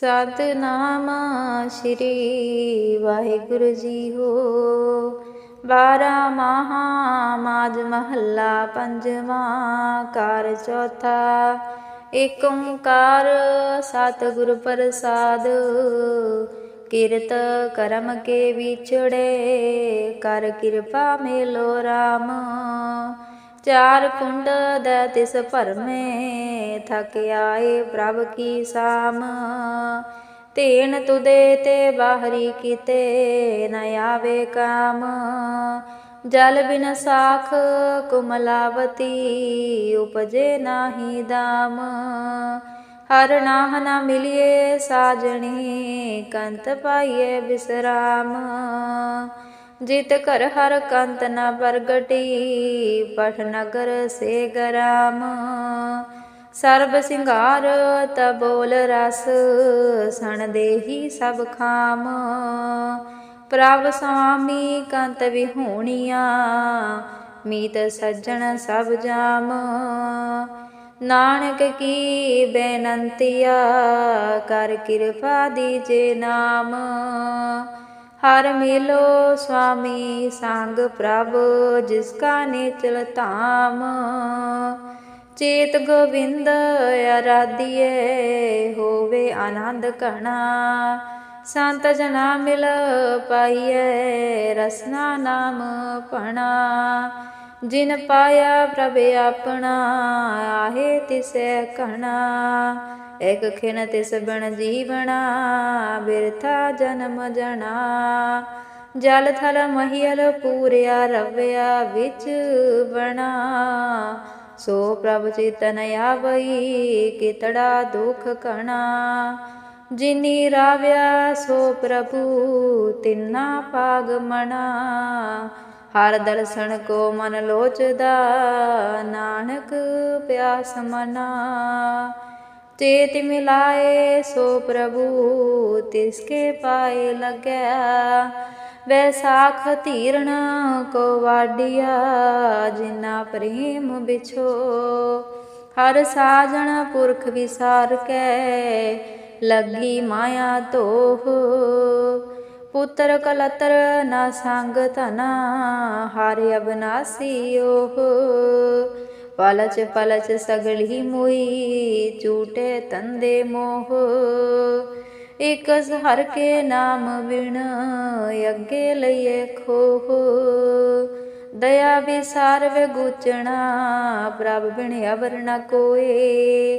ਸਤਨਾਮ ਸ੍ਰੀ ਵਾਹਿਗੁਰੂ ਜੀ ਹੋ ਬਾਰਾ ਮਹਾ ਮਾਜ ਮਹੱਲਾ ਪੰਜਵਾਂ ਕਾਰ ਚੌਥਾ। ਏਕ ਓੰਕਾਰ ਸਤਿਗੁਰ ਪ੍ਰਸਾਦ। ਕਿਰਤ ਕਰਮ ਕੇ ਵਿਛੜੇ। ਕਰ ਕਿਰਪਾ ਮੇਲੋ RAM ਚਾਰ ਕੁੰਡ ਦੈ ਤਿਸ ਭਰਮੇ ਥਕ ਆਏ ਪ੍ਰਭ ਕੀ ਸਾਮ। ਤੇਨ ਤੁਦੇ ਤੇ ਬਾਹਰੀ ਕੀਤੇ ਨ ਆਵੇ ਕਾਮ। ਜਲ ਬਿਨ ਸਾਖ ਕੁਮਲਾਵਤੀ ਉਪਜੇ ਨਾਹੀ ਦਾਮ। ਹਰ ਨਾਮ ਨਾ ਮਿਲਿਏ ਸਾਜਣੀ, ਕੰਤ ਪਾਈਏ ਬਿਸਰਾਮ। ਜਿਤ ਘਰ ਹਰ ਕੰਤ ਨਾ ਪ੍ਰਗਟੀ, ਪਠ ਨਗਰ ਸੇ ਗਰਾਮ। ਸਰਬ ਸਿੰਗਾਰ ਤਬੋਲ ਰਸ, ਸਣ ਦੇਹੀ ਸਭ ਖਾਮ। ਪ੍ਰਭ ਸੁਆਮੀ ਕੰਤ ਵਿਹੂਣੀਆਂ, ਮੀਤ ਸੱਜਣ ਸਭ ਜਾਮ। ਨਾਨਕ ਕੀ ਬੇਨੰਤੀਆ, ਕਰ ਕਿਰਪਾ ਦੀਜੇ ਨਾਮ। ਹਰ ਮਿਲੋ ਸੁਆਮੀ ਸੰਗ ਪ੍ਰਭ, ਜਿਸ ਕਾ ਨੇਚਲ ਧਾਮ। ਚੇਤ ਗੋਵਿੰਦ ਅਰਾਧਿਏ ਹੋਵੇ ਆਨੰਦ ਕਣਾ ਸੰਤ ਜਨਾ ਮਿਲ ਪਾਈਏ ਰਸਨਾ ਨਾਮ ਪਣਾ। ਜਿਨ ਪਾਇਆ ਪ੍ਰਭ ਆਪਣਾ, ਆਹੇ ਤਿਸੈ ਕਣਾ ਇਕ ਖਿਨ ਤਿਸ ਬਣ ਜੀਵਣਾ, ਬਿਰਥਾ ਜਨਮ ਜਣਾ। ਜਲ ਥਲ ਮਹੀਲ ਪੂਰਿਆ ਰਵਿਆ ਵਿੱਚ ਬਣਾ ਸੋ ਪ੍ਰਭ ਚਿਤਨ ਆਵਈ, ਕਿਤੜਾ ਦੁਖ ਕਣਾ। ਜਿਨੀ ਰਾਵਿਆ, ਸੋ ਪ੍ਰਭੂ ਤਿੰਨਾ ਪਾਗ ਮਣਾ। ਹਰ ਦਰਸ਼ਨ ਕੋ ਮਨ ਲੋਚਦਾ, ਨਾਨਕ ਪਿਆਸ ਮਨਾ। ਚੇਤ ਮਿਲਾਏ ਸੋ ਪ੍ਰਭੂ ਤਿਸਕੇ ਪਾਏ ਲੱਗਿਆ। ਵੈਸਾਖ ਧੀਰਣ ਕੋ ਵਾਡੀਆ ਜਿਨਾ ਪ੍ਰੇਮ ਵਿਛੋ। ਹਰ ਸਾਜਣ ਪੁਰਖ ਵਿਸਾਰ ਕੇ ਲੱਗੀ ਮਾਇਆ ਧੋਹ। ਪੁੱਤਰ ਕਲਤਰ ਨਾ ਸੰਗ ਤਨਾ ਹਾਰੇ ਅਬਨਾਸੀ ਓਹ। ਪਲਚ ਪਲਚ ਸਗਲੀ ਮੋਈ ਝੂਟੇ ਤੰਦੇ ਮੋਹ ਇਕ ਹਰ ਕੇ ਨਾਮ ਬਿਨ ਅੱਗੇ ਲਈਏ ਖੋਹ ਦਇਆ ਵਿਸਾਰ ਵੇ ਗੁਚਣਾ ਪ੍ਰਭ ਬਿਨ ਅਵਰ ਨ ਕੋਏ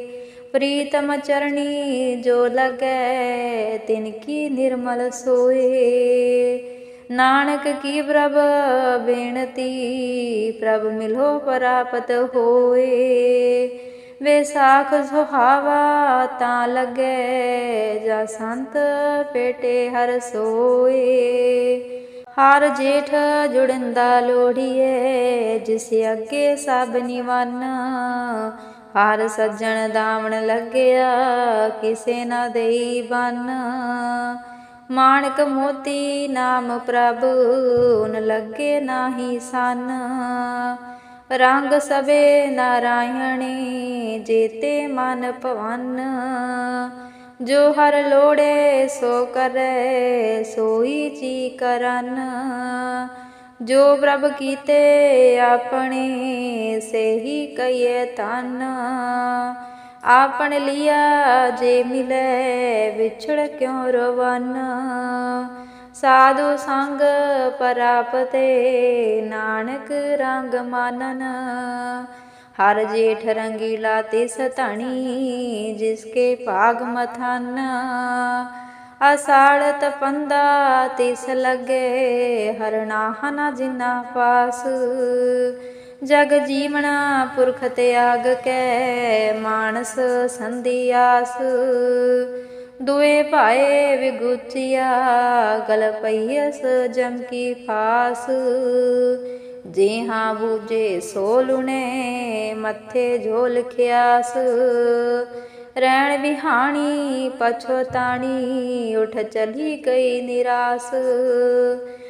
ਪ੍ਰੀਤਮ ਚਰਣੀ ਜੋ ਲਗੈ ਤਿਨ ਕੀ ਨਿਰਮਲ ਸੋਏ ਨਾਨਕ ਕੀ ਪ੍ਰਭ ਬੇਨਤੀ, ਪ੍ਰਭ ਮਿਲੋ ਪ੍ਰਾਪਤ ਹੋਏ। ਵਿਸਾਖ ਸੁਹਾਵਾ ਤਾਂ ਲੱਗੇ, ਜਾ ਸੰਤ ਪੇਟੇ ਹਰ ਸੋਏ। ਹਰ ਜੇਠ ਜੁੜੰਦਾ ਲੋੜੀਏ ਜਿਸ ਅੱਗੇ ਸਭ ਨਿਵਨ। ਹਰ ਸੱਜਣ ਦਾਵਣ ਲੱਗਿਆ, ਕਿਸੇ ਨਾ ਦੇਈ ਬੰਨ। ਮਾਣਕ ਮੋਤੀ ਨਾਮ ਪ੍ਰਭ, ਉਨ ਲੱਗੇ ਨਾਹੀ ਸਨ। ਰੰਗ ਸਵੇ ਨਾਰਾਇਣੀ, ਜੀਤੇ ਮਨ ਭਵਨ। ਜੋ ਹਰ ਲੋੜੇ ਸੋ ਕਰੇ, ਸੋਈ ਜੀ ਕਰਨ। ਜੋ ਪ੍ਰਭ ਕੀਤੇ ਆਪਣੇ, ਸੇਹੀ ਕਈਏ ਤਨ ਆਪਣ ਲਿਆ ਜੇ ਮਿਲੇ ਵਿਛੜ ਕਿਉ ਰਵਨ? ਸਾਧੂ ਸੰਗ ਪਰਾਪਤੇ ਨਾਨਕ ਰੰਗ ਮਾਨਨ। ਹਰ ਜੇਠ ਰੰਗੀਲਾ ਤਿਸ ਧਣੀ ਜਿਸਕੇ ਭਾਗ ਮਥਨ। ਅਸਾੜ ਤਪੰਦਾ ਤਿਸ ਲਗੇ ਹਰਨਾਹ ਨਾ ਜਿਨਾ ਪਾਸ। ਜਗ ਜੀਵਣਾ ਪੁਰਖ ਤਿਆਗ ਕੈ, ਮਾਨਸ ਸੰਧਿਆਸ ਦੁਏ ਭਾਏ ਵਿਗੁਚਿਆ, ਗਲ ਪਈਸ ਜਮ ਕੀ ਫਾਸ। ਜੇ ਹਾਂ ਬੂਝੇ ਸੋ ਲੁਣੇ ਮੱਥੇ ਝੋਲ ਖਿਆਸ। ਰਹਿਣ ਵਿਹਾਣੀ ਪਛੋਤਾਣੀ ਉਠ ਚਲੀ ਗਈ ਨਿਰਾਸ।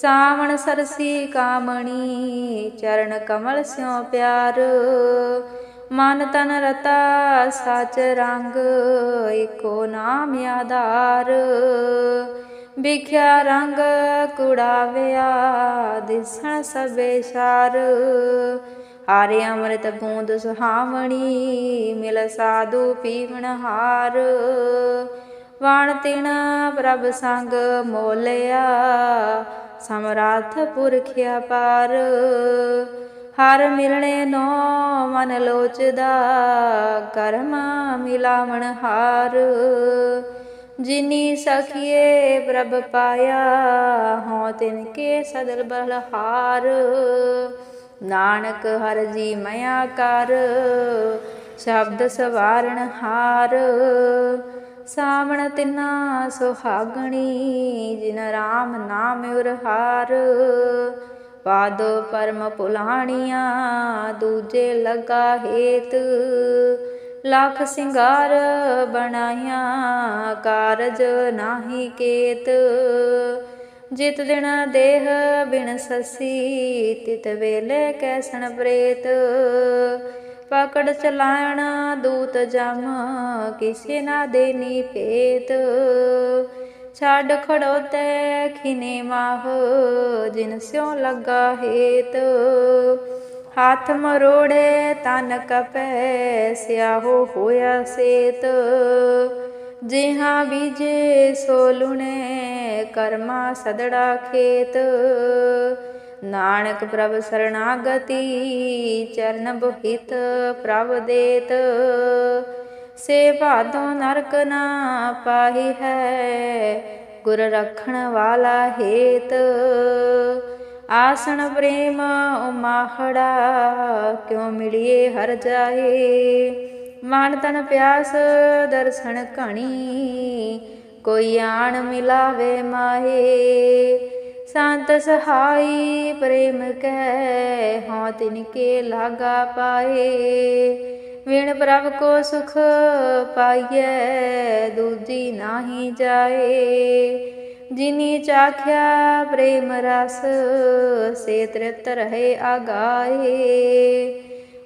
ਸਾਵਣ ਸਰਸੀ ਕਾਮਣੀ, ਚਰਨ ਕਮਲ ਸਿਉ ਪਿਆਰ। ਮਨ ਤਨ ਰਤਾ ਸਚ ਰੰਗ ਏਕੋ ਨਾਮ ਆਧਾਰ। ਵਿਖਿਆ ਰੰਗ ਕੁੜਾਵਿਆ, ਦਿਸਣ ਸਭੇ ਸ਼ਾਰ। ਹਾਰੇ ਅੰਮ੍ਰਿਤ ਬੂੰਦ ਸੁਹਾਵਣੀ, ਮਿਲ ਸਾਧੂ ਪੀਵਣ ਹਾਰ। ਵਾਣ ਤਿਣ ਪ੍ਰਭ ਸੰਗ ਮੋਲਿਆ ਸਮਰਾਥ ਪੁਰਖਿਆ ਪਾਰ ਹਰ ਮਿਲਣੇ ਨੋ ਮਨ ਲੋਚਦਾ, ਕਰਮ ਮਿਲਾਵਣ ਹਾਰ। ਜਿਨੀ ਸਖੀਏ ਪ੍ਰਭ ਪਾਇਆ ਹਉ ਤਿਨ ਕੇ ਸਦਲ ਬਲਹਾਰ। ਨਾਨਕ ਹਰ ਜੀ ਮਇਆ ਕਰ, ਸ਼ਬਦ ਸਵਾਰਣ ਹਾਰ। ਸਾਵਣ ਤਿਨਾ ਸੁਹਾਗਣੀ, ਜਿਨ ਰਾਮ ਨਾਮ ਉਰਹਾਰ। ਪਾਦੋ ਪਰਮ ਪੁਲਾਣੀਆਂ, ਦੂਜੇ ਲਗਾ ਹੇਤ। ਲੱਖ ਸਿੰਗਾਰ ਬਣਾਇਆ, ਕਾਰਜ ਨਾਹੀ ਕੇਤ। ਜਿਤ ਦਿਨ ਦੇਹ ਬਿਨ ਸਸੀ, ਤਿਤ ਵੇਲੇ ਕੈਸਣ ਪ੍ਰੇਤ। ਪਕੜ ਚਲਾਣ, ਦੂਤ ਜਮ ਕਿਸੇ ਨਾ ਦੇਨੀ ਪੇਤ ਛੱਡ ਖੜੋਤੇ ਖਿਨੇ ਮਾਹ, ਜਿਨ ਸਿਉ ਲੱਗਾ ਹੇਤ। ਹੱਥ ਮਰੋੜੇ ਤਨ ਕਪੈ, ਸਿਆਹੋ ਹੋਇਆ ਸੇਤ। ਜਿਹਾਂ ਬੀਜੇ ਸੋ ਲੁਣੇ, ਕਰਮਾ ਸਦੜਾ ਖੇਤ। ਨਾਨਕ ਪ੍ਰਭ ਸਰਣਾਗਤੀ ਚਰਨ ਬੋਹਿਤ ਪ੍ਰਭ ਦੇਤ। ਸੇ ਭਾਦੋ ਨਰਕ ਨਾ ਪਾਹੀ ਹੈ, ਗੁਰ ਰਖਣ ਵਾਲਾ ਹੇਤ। ਆਸਣ ਪ੍ਰੇਮ ਉਮਾਹੜਾ, ਕਿਉ ਮਿਲਿਏ ਹਰ ਜਾਏ ਮਨ ਤਨ ਪਿਆਸ, ਦਰਸ਼ਨ ਘਣੀ, ਕੋਈ ਆਣ ਮਿਲਾਵੇ ਮਾਹੇ। ਸੰਤ ਸਹਾਈ ਪ੍ਰੇਮ ਕੈ ਹਉ ਤਿਨ ਕੇ ਲਾਗਾ ਪਾਏ। ਵਿਣ ਪ੍ਰਭ ਕੋ ਸੁਖ ਪਾਈਐ, ਦੂਜੀ ਨਾਹੀ ਜਾਏ। ਜਿਨੀ ਚਾਖਿਆ ਪ੍ਰੇਮ ਰਸ, ਸੇ ਤ੍ਰਿਪਤ ਰਹੇ ਆਗਾਏ।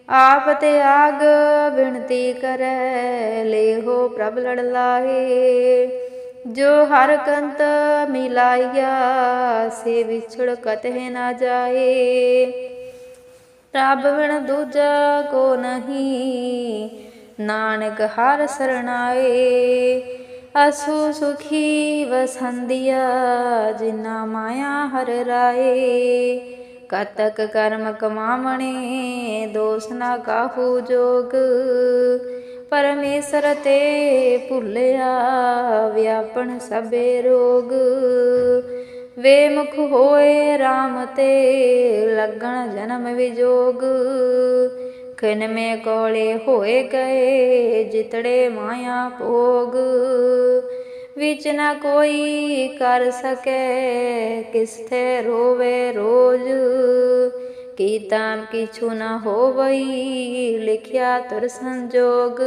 ਆਪ ਤੇ ਆਗ ਬਿਨਤੀ ਕਰੈ, ਲੇਹੋ ਪ੍ਰਭ ਲੜ ਲਾਏ ਜੋ ਹਰ ਕੰਤ ਮਿਲਾਇਆ ਸੇ ਵਿਛੜ ਕਤਹਿ ਨਾ ਜਾਏ। ਰੱਬ ਬਿਨ ਦੂਜਾ ਕੋ ਨਹੀਂ, ਨਾਨਕ ਹਰ ਸਰਣਾਏ। ਅਸੂ ਸੁਖੀ ਵਸੰਦੀਆ ਜਿਨਾ ਮਾਇਆ ਹਰ ਰਾਏ। ਕਤਕ ਕਰਮ ਕਮਾਵਣੇ, ਦੋਸ ਨਾ ਕਾਹੂ ਜੋਗ। ਪਰਮੇਸ਼ਰ ਤੇ ਭੁੱਲਿਆ ਵਿਆਪਣ ਸਭੇ ਰੋਗ। ਵੇ ਮੁਖ ਹੋਏ RAM ਤੇ ਲੱਗਣ ਜਨਮ ਵਿਜੋਗ। ਖਿਨ ਮੇ ਕੋਲੇ ਹੋਏ ਗਏ ਜਿਤੜੇ ਮਾਇਆ ਭੋਗ। ਵਿੱਚ ਨਾ ਕੋਈ ਕਰ ਸਕੇ ਕਿਸਥੇ ਰੋਵੇ ਰੋਜ਼। ਕੀਤਾਨ ਕਿਛੂ ਨਾ ਹੋਵਈ, ਲਿਖਿਆ ਤੁਰ ਸੰਜੋਗ।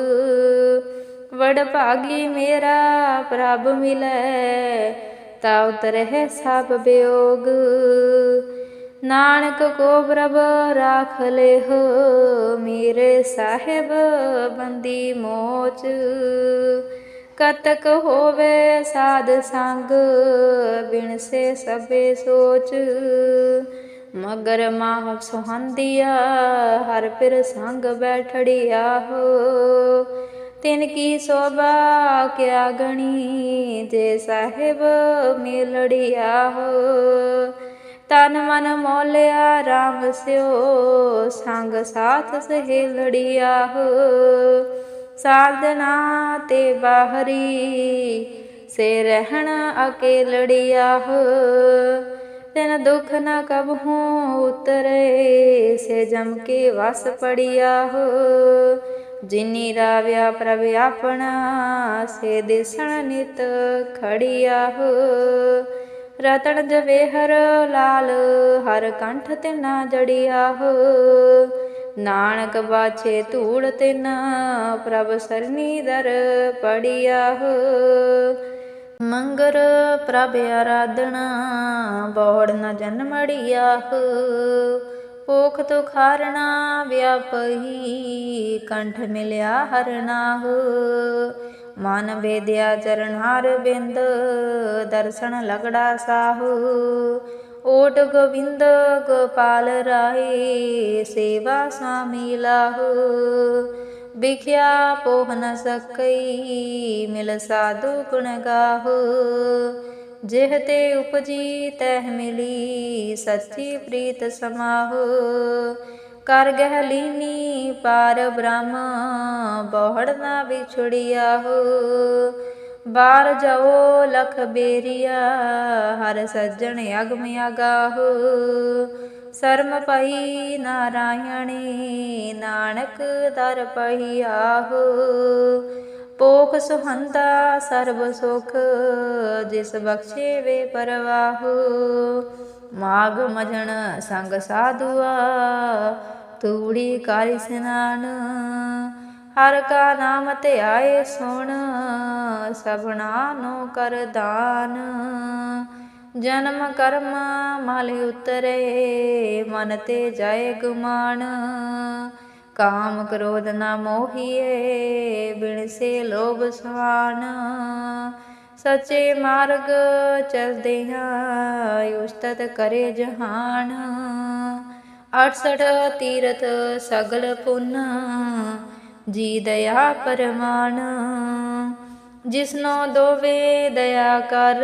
ਵਡ ਭਾਗੀ ਮੇਰਾ ਪ੍ਰਭ ਮਿਲੇ, ਤਾ ਉਤਰਹਿ ਸਭ ਬਿਯੋਗ ਨਾਨਕ ਕੋ ਪ੍ਰਭ ਰਾਖ ਲਿਹ, ਮੇਰੇ ਸਾਹਿਬ ਬੰਦੀ ਮੋਚ। ਕਤਕ ਹੋਵੇ ਸਾਧ ਸੰਗ ਬਿਨ ਸੇ ਸਭੇ ਸੋਚ। ਮਗਰ ਮਾਹ ਸੁਹੰਦੀਆ, ਹਰ ਫਿਰ ਸੰਗ ਬੈਠੜਿਆ ਹੋ। ਤਿਨ ਕੀ ਸੋਭਾ ਕਿਆ ਗਣੀ, ਜੇ ਸਾਹਿਬ ਮਿਲੜਿਆ ਹੋ। ਤਨ ਮਨ ਮੋਲਿਆ ਰਾਮ ਸਿਓ, ਸੰਗ ਸਾਥ ਸਹੇਲੜਿਆ ਹੋ। ਸਾਧਨਾ ਤੇ ਬਾਹਰੀ ਸੇ ਰਹਿਣ ਅਕੇਲੜਿਆ ਹੋ। ਤਿਨ ਦੁਖ ਨ ਕਬਹੂ ਉਤਰੇ, ਸੇ ਜਮ ਕੇ ਵਸ ਪੜਿਆ ਹੋ। ਜਿਨੀ ਰਾਵਿਆ ਪ੍ਰਭ ਆਪਣਾ, ਸੇ ਦਿਸਣ ਨਿਤ ਖੜੀਆਹ ਰਤਨ ਜਵੇਹਰ ਲਾਲ, ਹਰ ਕੰਠ ਤੇ ਨਾ ਜੜਿਆਹ ਨਾਨਕ ਬਾਛੇ ਧੂੜ ਤਿਨ ਪ੍ਰਭ ਸਰਨੀ ਦਰ ਪੜਿਆਹ ਮੰਗਰ ਪ੍ਰਭ ਆਰਾਧਨਾ, ਬੋੜ ਨ ਜਨਮੜਿਆਹ ਪੋਖ ਤੁਖਾਰਣਾ ਵਿਆਪਹੀ ਕੰਠ ਮਿਲਿਆ ਹਰਨਾਹ ਮਨ ਵੇਦਿਆ ਚਰਨਾਰ ਬਿੰਦ, ਦਰਸ਼ਨ ਲਗੜਾ ਸਾਹੂ। ਓਟ ਗੋਬਿੰਦ ਗੋਪਾਲ ਰਾਏ ਸੇਵਾ ਸੁਆਮੀ ਲਾਹੂ। ਵਿਖਿਆ ਪੋਹ ਨ ਸਕਈ, ਮਿਲ ਸਾਧੂ ਗੁਣ ਗਾਹੋ। ਜਿਹ ਤੇ ਉਪਜੀ, ਤਹਿ ਮਿਲੀ, ਸੱਚੀ ਪ੍ਰੀਤ ਸਮਾਹੋ। ਕਰ ਗਹਿ ਲੀਨੀ ਪਾਰ ਬ੍ਰਹਮ, ਬਹੁੜ ਨਾ ਵਿਛੜਿਆ ਹੋ ਬਾਰ ਜਾਓ, ਲਖ ਬੇਰੀਆ, ਹਰ ਸੱਜਣ ਅਗਮ ਅਗਾਹੋ ਸਰਮ ਪਈ ਨਾਰਾਇਣੀ, ਨਾਨਕ ਦਰ ਪਈ ਆਹੂ। ਪੋਖ ਸੁਹੰਦਾ ਸਰਬ ਸੁਖ, ਜਿਸ ਬਖਸ਼ੇ ਵੇ ਪਰਵਾਹੂ। ਮਾਗ ਮਜਣ ਸੰਗ ਸਾਧੂਆ, ਤੂੜੀ ਕਾਰਿ ਸਨਾਨ। ਹਰ ਕਾ ਨਾਮ ਤੇ ਆਏ ਸੁਣ, ਸਭਨਾ ਨੂੰ ਕਰ ਦਾਨ। ਜਨਮ ਕਰਮ ਮਲ ਉਤਰੇ, ਮਨ ਤੇ ਜਾਏ ਗੁਮਾਨ। ਕਾਮ ਕ੍ਰੋਧ ਨਾ ਮੋਹੀਏ ਬਿਨ ਸੇ ਲੋਭ ਸਵਾਨ ਸੱਚੇ ਮਾਰਗ ਚਲਦੇ ਹਾਂ, ਉਸਤਤ ਕਰੇ ਜਹਾਨ। 68 ਤੀਰਥ ਸਗਲ ਪੁੰਨ, ਜੀ ਦਇਆ ਪਰਮਾਨ। ਜਿਸਨੋ ਦੋਵੇ ਦਇਆ ਕਰ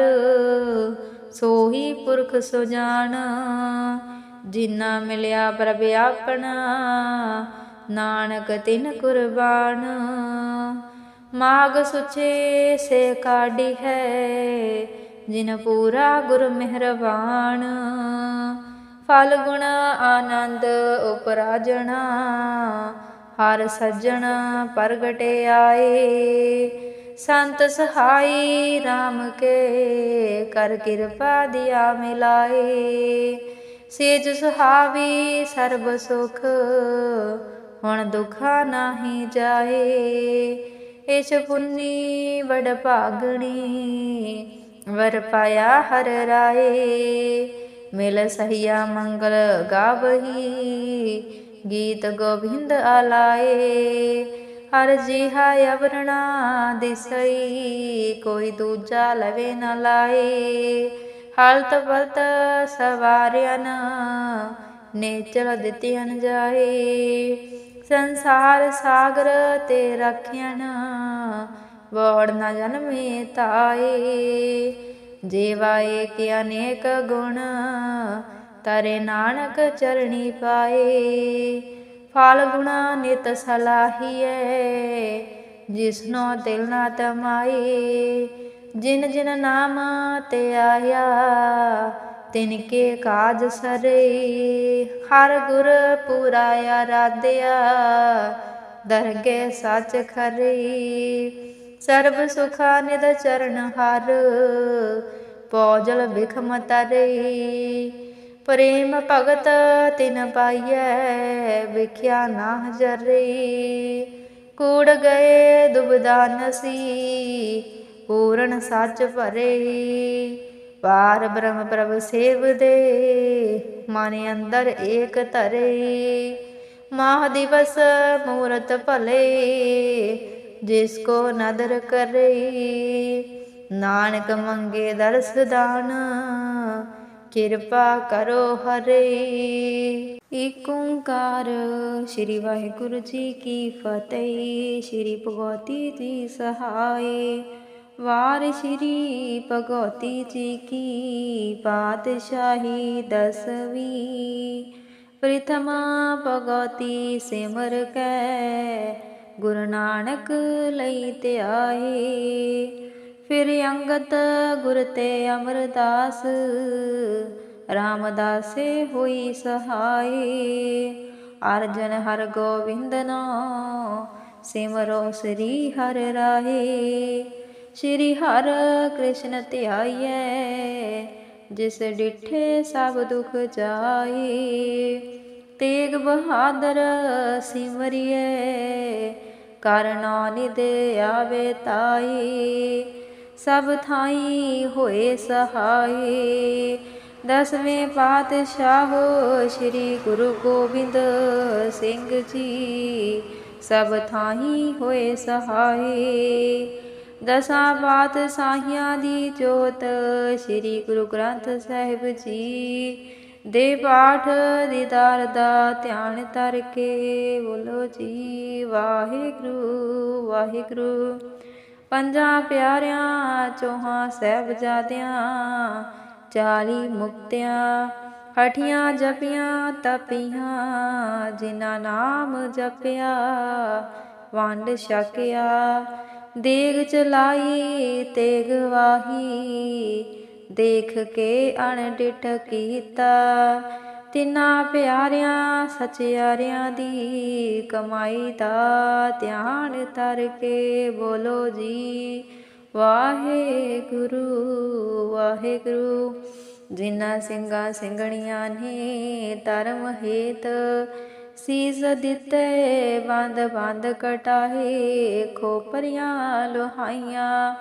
ਸੋਹੀ ਪੁਰਖ ਸੁਜਾਨ ਜਿਨਾ ਮਿਲਿਆ ਪ੍ਰਭ ਆਪਣਾ, ਨਾਨਕ ਤਿਨ ਕੁਰਬਾਨ। ਮਾਗ ਸੁਚੇ ਸੇ ਕਾਢੀ ਹੈ, ਜਿਨ ਪੂਰਾ ਗੁਰ ਮਿਹਰਬਾਨ। ਫਲ ਗੁਣ ਆਨੰਦ ਉਪਰਾਜਣਾ, ਹਰ ਸੱਜਣ ਪ੍ਰਗਟੇ ਆਏ ਸੰਤ ਸਹਾਈ RAM ਕੇ ਕਰ ਕਿਰਪਾ ਦਿਆ ਮਿਲਾਏ। ਸੇਜ ਸੁਹਾਵੀ ਸਰਬ ਸੁਖ, ਹੁਣ ਦੁਖਾ ਨਾਹੀ ਜਾਏ। ਇਛ ਪੁੰਨੀ ਵਡ ਭਾਗਣੀ, ਵਰ ਪਾਇਆ ਹਰ ਰਾਏ। ਮਿਲ ਸਹੀਆ ਮੰਗਲ ਗਾਵਹੀ, ਗੀਤ ਗੋਬਿੰਦ ਆਲਾਏ। ਹਰ ਜਿਹਾ ਅਵਰਣਾ ਦਿਸਈ, ਕੋਈ ਦੂਜਾ ਲਵੇ ਨ ਲਾਏ। ਹਲਤ ਬਲਤ ਸਵਾਰਿਆਨ, ਨੇਚਰ ਦਿੱਤਿਆਨ ਜਾਏ। ਸੰਸਾਰ ਸਾਗਰ ਤੇ ਰਖਿਆਨ, ਵੋੜ ਨ ਜਨਮੇ ਤਾਏ। ਜੀਵਾ ਏਕ ਅਨੇਕ ਗੁਣ, ਤਰੇ ਨਾਨਕ ਚਰਣੀ ਪਾਏ। ਫਲ ਗੁਣਾ ਨਿਤ ਸਲਾਹੀਐ ਜਿਸਨੋ ਦਿਲ ਨਾ ਤਮਾਏ ਜਿਨ ਜਿਨ ਨਾਮ ਤੇ ਆਇਆ, ਤਿਨ ਕੇ ਕਾਜ ਸਰੇ ਹਰ ਗੁਰ ਪੂਰਾ ਆਰਾਧਿਆ ਦਰਗੇ ਸੱਚ ਖਰੀ ਸਰਬ ਸੁਖਾ ਨਿਦ ਚਰਨ ਹਰ, ਪੌਜਲ ਬਿਖਮ ਤਰੇ ਪ੍ਰੇਮ ਭਗਤ ਤਿਨ ਪਾਈਐ, ਵਿਖਿਆ ਨਾ ਜਰੇ ਕੂੜ ਗਏ ਦੁਬਦਾ ਨਸੀ ਪੂਰਨ ਸੱਚ ਭਰੇ। ਪਾਰ ਬ੍ਰਹਮ ਪ੍ਰਭ ਸੇਵ ਦੇ ਮਨ ਅੰਦਰ ਏਕ ਧਰੇ। ਮਾਹ ਦਿਵਸ ਮੂਰਤ ਭਲੇ, ਜਿਸ ਕੋ ਨਦਰ ਕਰੇ। ਨਾਨਕ ਮੰਗੇ ਦਰਸ ਦਾਨ ਕਿਰਪਾ ਕਰੋ ਹਰੇ। ਏਕ ਓੰਕਾਰ ਸ੍ਰੀ ਵਾਹਿਗੁਰੂ ਜੀ ਕੀ ਫਤਿਹ। ਸ੍ਰੀ ਭਗਵਤੀ ਜੀ ਸਹਾਈ ਵਾਰ ਸ੍ਰੀ ਭਗਵਤੀ ਜੀ ਕੀ ਪਾਤਸ਼ਾਹੀ ਦਸਵੀਂ। ਪ੍ਰਥਮਾ ਭਗਵਤੀ ਸਿਮਰ ਕੈ। ਗੁਰੂ ਨਾਨਕ ਲਈ ਤੇ ਫਿਰ ਅੰਗਤ ਗੁਰ ਤੇ ਅਮਰਦਾਸ, ਰਾਮਦਾਸੇ ਹੋਈ ਸਹਾਈ। ਅਰਜਨ ਹਰ ਗੋਬਿੰਦ ਨੋ, ਸਿਮਰੋ ਸ੍ਰੀ ਹਰ ਰਾਹੇ। ਸ੍ਰੀ ਹਰ ਕ੍ਰਿਸ਼ਨ ਧਿਆਈਐ, ਜਿਸ ਡਿਠੇ ਸਭ ਦੁਖ ਜਾਏ ਤੇਗ ਬਹਾਦਰ ਸਿਮਰਿਐ ਕਰਨਾ ਨਿਦ ਆਵੇ ਤਾਈ। ਸਭ ਥਾਈ ਹੋਏ ਸਹਾਈ। ਦਸਵੇਂ ਪਾਤਸ਼ਾਹ ਸ੍ਰੀ ਗੁਰੂ ਗੋਬਿੰਦ ਸਿੰਘ ਜੀ, ਸਭ ਥਾਈ ਹੋਏ ਸਹਾਈ। ਦਸਾਂ ਪਾਤਸ਼ਾਹੀਆਂ ਦੀ ਜੋਤ ਸ੍ਰੀ ਗੁਰੂ ਗ੍ਰੰਥ ਸਾਹਿਬ ਜੀ, ਦੇ ਪਾਠ ਦੀਦਾਰ ਦਾ ਧਿਆਨ ਧਰ ਕੇ ਬੋਲੋ ਜੀ, ਵਾਹਿਗੁਰੂ ਵਾਹਿਗੁਰੂ। ਪੰਜਾਂ ਪਿਆਰਿਆਂ ਚੋਹਾਂ ਸਹਿਬਜ਼ਾਦਿਆਂ, ਚਾਲੀ ਮੁਕਤਿਆਂ, ਹਠੀਆਂ ਜਪੀਆਂ, ਤਪੀਆਂ, ਜਿਨ੍ਹਾਂ ਨਾਮ ਜਪਿਆ, ਵੰਡ ਛਕਿਆ, ਦੇਗ ਚਲਾਈ, ਤੇਗ ਵਾਹੀ, ਦੇਖ ਕੇ ਅਣਡਿਠ ਕੀਤਾ ਤਿੰਨਾਂ ਪਿਆਰਿਆਂ, ਸਚਿਆਰਿਆਂ ਦੀ ਕਮਾਈ ਦਾ ਧਿਆਨ ਤਰ ਕੇ ਬੋਲੋ ਜੀ। ਵਾਹਿਗੁਰੂ ਵਾਹਿਗੁਰੂ, ਜਿਨ੍ਹਾਂ ਸਿੰਘਾਂ ਸਿੰਘਣੀਆਂ ਨੇ ਧਰਮ ਹੇਤ ਸੀਸ ਦਿੱਤੇ, ਬੰਦ ਬੰਦ ਕਟਾਏ ਖੋਪਰੀਆਂ ਲੋਹਾਈਆਂ,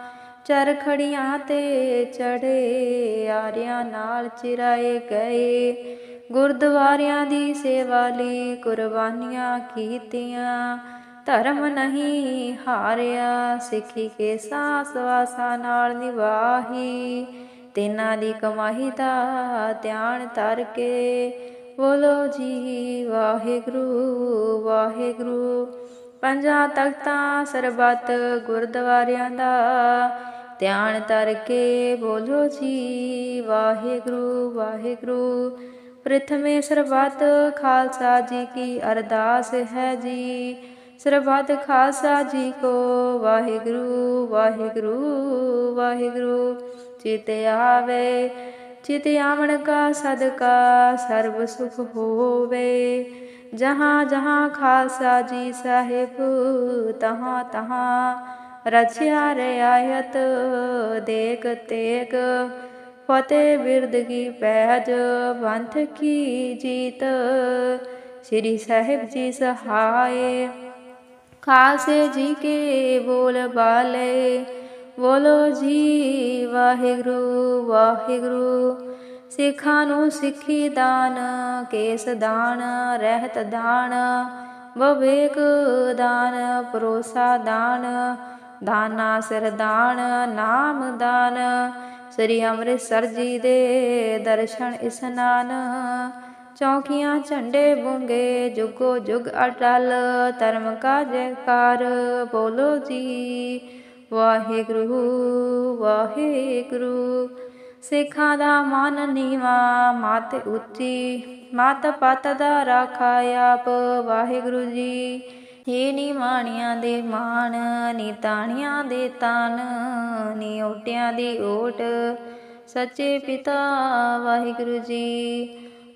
ਚਰਖੜੀਆਂ ਤੇ ਚੜੇ ਆਰਿਆਂ ਨਾਲ ਚਿਰਾਏ ਗਏ। ਗੁਰਦੁਆਰਿਆਂ ਦੀ ਸੇਵਾ ਲਈ ਕੁਰਬਾਨੀਆਂ ਕੀਤੀਆਂ। ਧਰਮ ਨਹੀਂ ਹਾਰਿਆ, ਸਿੱਖੀ ਕੇ ਸਾਸ ਵਾਸਾ ਨਾਲ ਨਿਵਾਹੀ। ਤਿੰਨਾਂ ਦੀ ਕਮਾਈ ਦਾ ਧਿਆਨ ਧਰ ਕੇ ਬੋਲੋ ਜੀ, ਵਾਹਿਗੁਰੂ ਵਾਹਿਗੁਰੂ। ਪੰਜਾਂ ਤਖਤਾਂ ਸਰਬੱਤ ਗੁਰਦੁਆਰਿਆਂ ਦਾ ਧਿਆਨ ਧਰ ਕੇ ਬੋਲੋ ਜੀ, ਵਾਹਿਗੁਰੂ ਵਾਹਿਗੁਰੂ। ਪ੍ਰਥਮੇ ਸਰਬੱਤ ਖਾਲਸਾ ਜੀ ਕੀ ਅਰਦਾਸ ਹੈ ਜੀ। ਸਰਬੱਤ ਖਾਲਸਾ ਜੀ ਕੋ ਵਾਹਿਗੁਰੂ ਵਾਹਿਗੁਰੂ ਵਾਹਿਗੁਰੂ, ਚਿਤ ਆਵੇ, ਚਿਤ ਆਵਣ ਕਾ ਸਦਕਾ ਸਰਬ ਸੁਖ ਹੋਵੇ। ਜਹਾਂ ਜਹਾਂ ਖਾਲਸਾ ਜੀ ਸਾਹਿਬ, ਤਹਾਂ ਤਹਾਂ ਰਚਿਆ ਰਿਆਇਤ, ਦੇਖ ਤੇਗ ਫਤਿਹ ਬਿਰਦ ਕੀ ਪੈਜ ਬੰਥ ਕੀ ਜੀਤ? ਸ੍ਰੀ ਸਾਹਿਬ ਜੀ ਸਹਾਏ। ਖਾਲਸੇ ਜੀ ਕੇ ਬੋਲ ਬਾਲੇ। ਬੋਲੋ ਜੀ ਵਾਹਿਗੁਰੂ ਵਾਹਿਗੁਰੂ। ਸਿੱਖਾਂ ਨੂੰ ਸਿੱਖੀ ਦਾਨ, ਕੇਸ ਦਾਨ, ਰਹਿਤ ਦਾਨ। ਵਿਵੇਕ ਦਾਨ ਪਰੋਸਾ ਦਾਨ। ਦਾਨਾ ਸਿਰ ਦਾਨ, ਨਾਮ ਦਾਨ। ਸ੍ਰੀ ਅੰਮ੍ਰਿਤਸਰ ਜੀ ਦੇ ਦਰਸ਼ਨ ਇਸਨਾਨ ਚੌਕੀਆਂ ਝੰਡੇ ਬੁੰਗੇ, ਜੁਗੋ ਜੁਗ ਅਟਲ, ਧਰਮ ਕਾ ਜੈਕਾਰ ਬੋਲੋ ਜੀ। ਵਾਹਿਗੁਰੂ ਵਾਹਿਗੁਰੂ। ਸਿੱਖਾਂ ਦਾ ਮਨ ਨੀਵਾ, ਮਾਤ ਉੱਚੀ। ਮਾਤ ਪਤ ਦਾ ਰਾਖਾ ਆਪ, ਵਾਹਿਗੁਰੂ ਜੀ। ਏ ਨੀ ਮਾਣੀਆਂ ਦੇ ਮਾਣ, ਨੀ ਤਾਣੀਆਂ ਦੇ ਤਾਨ ਨੀ ਓਟਿਆਂ ਦੀ ਓਟ। ਸੱਚੇ ਪਿਤਾ, ਵਾਹਿਗੁਰੂ ਜੀ,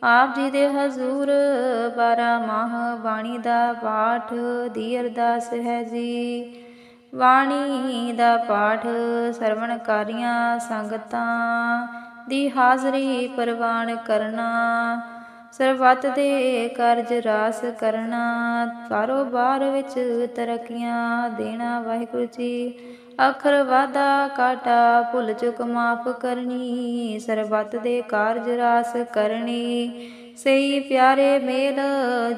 ਆਪ ਜੀ ਦੇ ਹਜ਼ੂਰ 12 ਮਾਹ ਬਾਣੀ ਦਾ ਪਾਠ ਦੀ ਅਰਦਾਸ ਹੈ ਜੀ। ਬਾਣੀ ਦਾ ਪਾਠ ਸਰਵਣਕਾਰੀਆਂ ਸੰਗਤਾਂ ਦੀ ਹਾਜ਼ਰੀ ਪ੍ਰਵਾਨ ਕਰਨਾ ਸਰਬੱਤ ਦੇ ਕਾਰਜ ਰਾਸ ਕਰਨਾ ਕਾਰੋਬਾਰ ਵਿੱਚ ਤਰੱਕੀਆਂ ਦੇਣਾ ਵਾਹਿਗੁਰੂ ਜੀ। ਅਖਰ ਵਾਦਾ ਕਾਟਾ, ਭੁੱਲ ਚੁੱਕ ਮਾਫ ਕਰਨੀ, ਸਰਬੱਤ ਦੇ ਕਾਰਜ ਰਾਸ ਕਰਨੀ। ਸਹੀ ਪਿਆਰੇ ਮੇਲ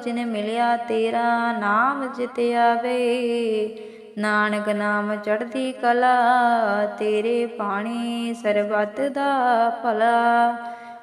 ਜਿਨ ਮਿਲਿਆ ਤੇਰਾ, ਨਾਮ ਜਿਤਿਆ ਵੇ ਨਾਨਕ ਨਾਮ ਚੜ੍ਹਦੀ ਕਲਾ, ਤੇਰੇ ਪਾਣੀ ਸਰਬੱਤ ਦਾ ਭਲਾ।